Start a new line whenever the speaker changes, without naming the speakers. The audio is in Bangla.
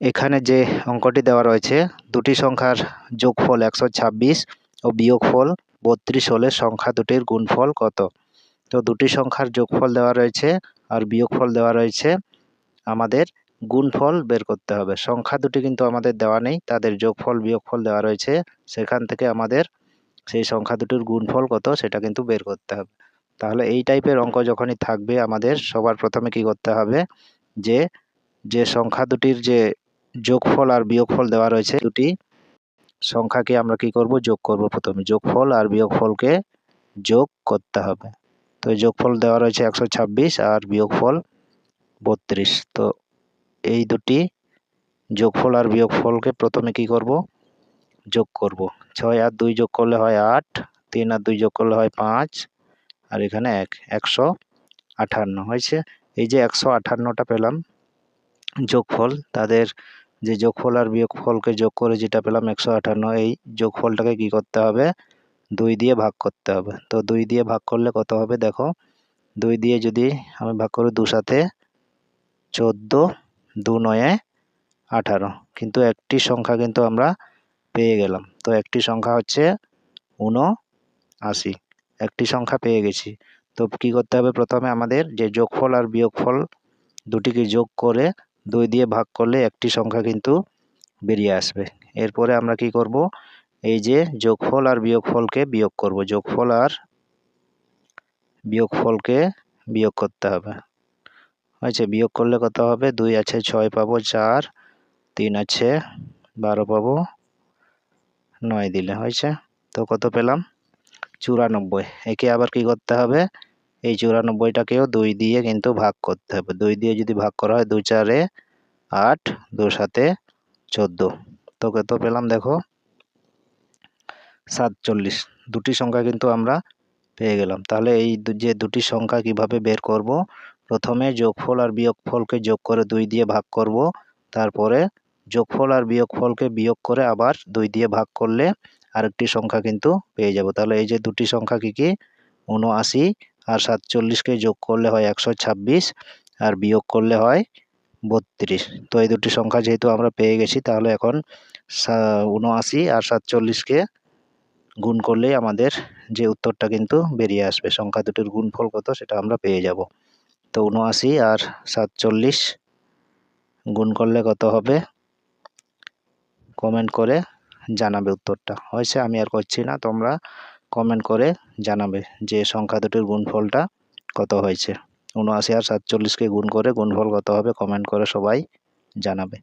এখানে যে অঙ্কটি দেওয়া রয়েছে, দুটি সংখ্যার যোগফল একশো ছাব্বিশ ও বিয়োগফল বত্রিশ হলে সংখ্যা দুটির গুণফল কত? তো দুটি সংখ্যার যোগফল দেওয়া রয়েছে আর বিয়োগফল দেওয়া রয়েছে, আমাদের গুণফল বের করতে হবে। সংখ্যা দুটি কিন্তু আমাদের দেওয়া নেই, তাদের যোগফল, বিয়োগফল দেওয়া রয়েছে, সেখান থেকে আমাদের সেই সংখ্যা দুটির গুণফল কত সেটা কিন্তু বের করতে হবে। তাহলে এই টাইপের অঙ্ক যখনই থাকবে, আমাদের সবার প্রথমে কি করতে হবে? যে যে সংখ্যা দুটির যে যোগফল আর বিয়োগফল দেওয়া রয়েছে দুটি। সংখ্যাকে আমরা কি করব? যোগ করব প্রথমে। যোগফল আর বিয়োগফলকে যোগ করতে হবে। তো যোগফল দেওয়া রয়েছে একশো ছাব্বিশ আর বিয়োগফল বত্রিশ। তো এই দুটি যোগফল আর বিয়োগফলকে প্রথমে কি করব? যোগ করব। ছয় আর দুই যোগ করলে হয় আট, তিন আর দুই যোগ করলে হয় পাঁচ, আর এখানে এক, একশো আঠান্ন। হয়েছে? এই যে একশো আঠান্নটা পেলাম যোগফল, তাদের যে যোগফল আর বিয়োগফলকে যোগ করে যেটা পেলাম একশো আঠান্ন এই যোগফলটাকে কি করতে হবে? দুই দিয়ে ভাগ করতে হবে। তো দুই দিয়ে ভাগ করলে কত হবে? দেখো, দুই দিয়ে যদি আমি ভাগ করি দু সাথে চোদ্দ, দু নয়ে, আঠারো। কিন্তু একটি সংখ্যা কিন্তু আমরা পেয়ে গেলাম। তো একটি সংখ্যা হচ্ছে আশি একটি সংখ্যা পেয়ে গেছি। তো কী করতে হবে? প্রথমে আমাদের যে যোগফল আর বিয়োগফল, দুটিকে যোগ করে দুই দিয়ে ভাগ করলে একটি সংখ্যা কিন্তু বেরিয়ে আসবে। এরপরে আমরা কি করব? এই যে যোগফল আর বিয়োগফলকে বিয়োগ করব। যোগফল আর বিয়োগফলকে বিয়োগ করতে হবে। হয়েছে? বিয়োগ করলে কত হবে? দুই আছে, ছয় পাবো, চার। তিন আছে, বারো পাবো, নয় দিলে। হয়েছে? তো কত পেলাম? চুরানব্বই। একে আবার কি করতে হবে? এই চুরানব্বইটাকেও দুই দিয়ে কিন্তু ভাগ করতে হবে। দুই দিয়ে যদি ভাগ করা হয় দু চারে আট দু সাতে চোদ্দ। তো কত পেলাম দেখো সাতচল্লিশ। দুটি সংখ্যা কিন্তু আমরা পেয়ে গেলাম। তাহলে এই যে দুটি সংখ্যা কীভাবে বের করব? প্রথমে যোগফল আর বিয়োগফলকে যোগ করে দুই দিয়ে ভাগ করব। তারপরে যোগফল আর বিয়োগফলকে বিয়োগ করে আবার দুই দিয়ে ভাগ করলে আরেকটি সংখ্যা কিন্তু পেয়ে যাব। তাহলে এই যে দুটি সংখ্যা কী কী? উনআশি আর সাতচল্লিশকে যোগ করলে হয় একশো ছাব্বিশ আর বিয়োগ করলে হয় বত্রিশ। তো এই দুটি সংখ্যা যেহেতু আমরা পেয়ে গেছি, তাহলে এখন উনআশি আর সাতচল্লিশকে গুণ করলেই আমাদের যে উত্তরটা কিন্তু বেরিয়ে আসবে, সংখ্যা দুটির গুণফল কত সেটা আমরা পেয়ে যাব। তো উনআশি আর সাতচল্লিশ গুণ করলে কত হবে? কমেন্ট করে জানাবে উত্তরটা। হয়েছে, আমি আর করছি না, তোমরা কমেন্ট করে জানাবে যে সংখ্যা দুটির গুণফলটা কত হয়েছে। উনআশি আর সাতচল্লিশকে গুণ করে গুণফল কত হবে কমেন্ট করে সবাই জানাবে।